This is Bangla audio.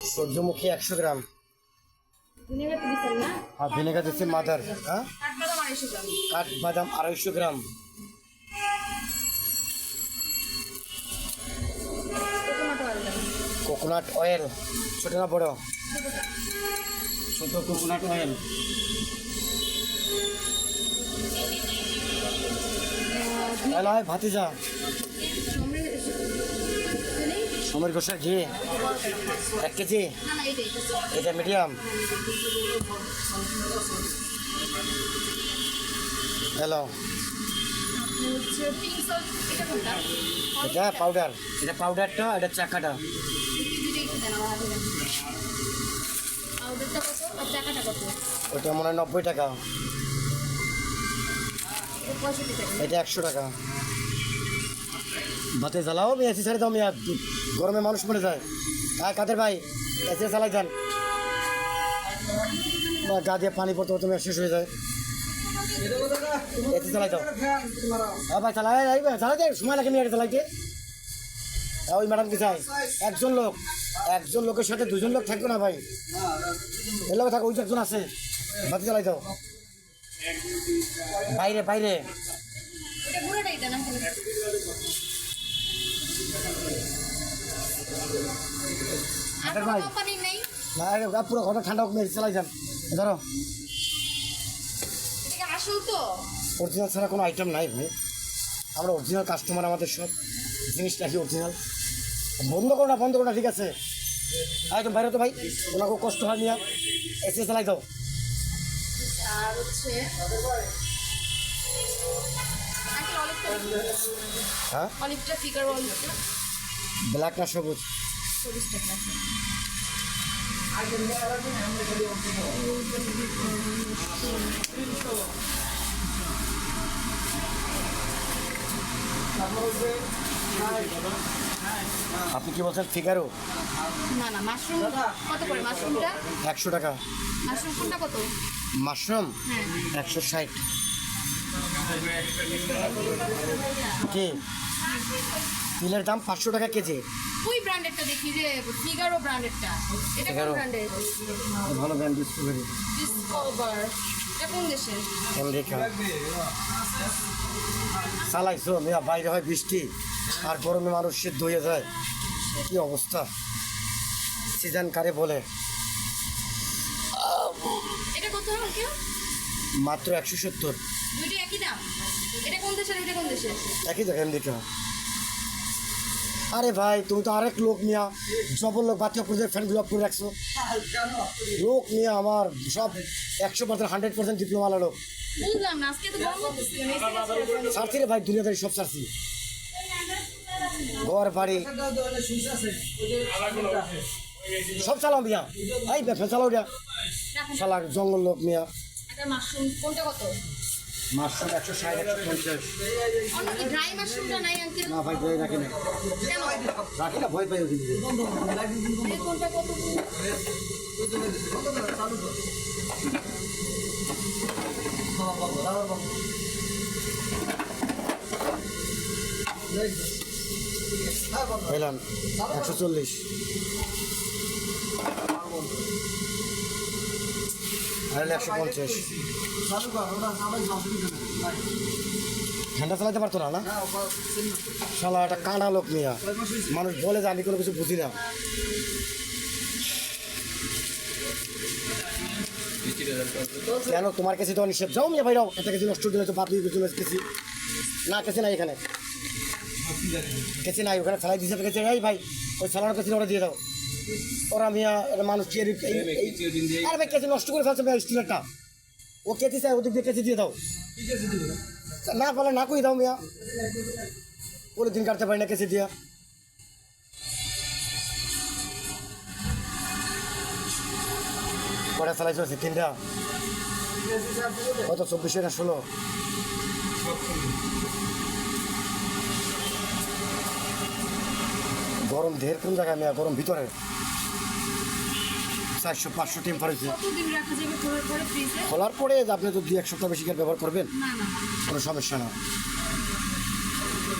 সূর্যমুখী একশো গ্রাম। আর ভিনেগার দিচ্ছি মাদার হ্যাঁ? কাঠবাদাম আড়াইশো গ্রাম। কাঠবাদাম আড়াইশো গ্রাম। কোকোনাট অয়েল ছোট না বড়? ছোট কোকোনাট অয়েল এলা ভাতিজা। সমীর গোসাই ঘি, এক কেজি। এটা মিডিয়াম হ্যালো এটা পাউডার এটা পাউডারটা এটা চাকাটা। ওটা মনে হয় নব্বই টাকা। এটা একশো টাকা। জ্বালাও, আমি এসি ছেড়ে দাও মিয়া। গরমে মানুষ মরে যায়। হ্যাঁ কাদের ভাই? এসি চালাই যান। গা দিয়ে পানি পড়তে পড়তে শেষ হয়ে যায়। এসি চালাই দাও হ্যাঁ ভাই, চালাই যাই চালাই যাই সময় লাগে মেয়ে চালাইতে। ওই ম্যাডাম কি চাই। একজন লোক, একজন লোকের সাথে দুজন লোক থাকবে না, ভাই। এর লোক থাকো, ওই একজন আছে। ভাতে চালাই দাও। বাইরে বাইরে। ভাই। না পুরো ঘণ্টা ঠান্ডা মেরে চালাই যান। ধরো। আসল তো। অরিজিনাল ছাড়া কোনো আইটেম নাই ভাই। আমরা অরিজিনাল কাস্টমার আমাদের সব। জিনিসটা কি অরিজিনাল বন্ধ করো না বন্ধ করো না ঠিক আছে? একদম বাইরে তো ভাই। ওনাকে কষ্ট হয় নিয়ে এসে চালাই দাও। আর হচ্ছে হ্যাঁ? অলিভটা ফিগার অলিভটা ব্ল্যাক না সবুজ? আপনি কি বলছেন ফিগারও না না মাশরুম কত করে মাশরুমটা? একশো টাকা। মাশরুম কোনটা কত? মাশরুম? হ্যাঁ। একশো ষাট। কি? তিলের দাম পাঁচশো টাকা কেজি। ওই ব্র্যান্ডেরটা দেখি যে ফিগারো ব্র্যান্ডেরটা। এটা কোন ব্র্যান্ডের? ভালো ব্র্যান্ড ডিসকভারি ডিসকভার এটা কোন দেশের? আমেরিকা চালাইছো মেয়া বাইরে হয় বৃষ্টি আর গরমে মানুষ সিদ্ধ হয়ে যায়। কি অবস্থা? সিজন কারে বলে। এটা কত কেউ মাত্র একশো সত্তর। দুইটা একই দাম? এটা কোন দেশের এটা কোন দেশের? একই জায়গায় আমেরিকা আরে ভাই তুমি তো আরেক লোক নিয়া জবর লোক বাচ্চা করে ফ্যানগুলো অফ করে রাখছো। লোক নিয়ে আমার সব একশো পার্সেন্ট হান্ড্রেড পার্সেন্ট ডিপ্লোমা লোক। বুঝলাম না আজকে তো রে ভাই দুনিয়াদারি সব ছাড়ছি। ঘর বাড়ি। সব চালাও মিয়া। এই ব্যবসা চালাও রিয়া চালাক জঙ্গল লোক মিয়া। এটা মাশরুম কোনটা কত? একশো ষাট একশো পঞ্চাশ। ড্রাই মাশরুমটা নাই আঙ্কেল না ভাই রাখি না কেন? রাখি না ভয় পাই ওখানে। কোনটা কত? একশো চল্লিশ। একশো পঞ্চাশ। ঠান্ডা চালাতে পারতো না না? শালা, একটা কানা লোক মিয়া। মানুষ বলে যে আমি কোনো কিছু বুঝি না। কেন, তোমার কাছে তো নিষেধ। যাও মিয়া ভাইরাও একটা কেজি নষ্ট দিলে তো কেছি না কেছি নাই এখানে। কেছি নাই, ওখানে ফেলাই দিয়েছে কেছি ভাই, ওই ফেলানোর কেছি ওরা দিয়ে দাও। ওরা মিয়া মানুষ চেয়ে আরে ভাই কেছি নষ্ট করে ফেলছে স্টিলেরটা ও কেছি চাই ওদিক দিয়ে কেছি দিয়ে দাও। না বলে না কই দাও মিয়া। পরে দিন কাটতে পারি না কেসে দিয়া। কটা চালাই চলছে তিনটা? কত? চব্বিশে না ষোলো। গরম ঢের কোন জায়গায় মিয়া? গরম ভিতরে। চারশো পাঁচশো টেম্পারেচার খোলার পরে আপনি তো দুই এক সপ্তাহ বেশি করে ব্যবহার করবেন? কোনো সমস্যা না।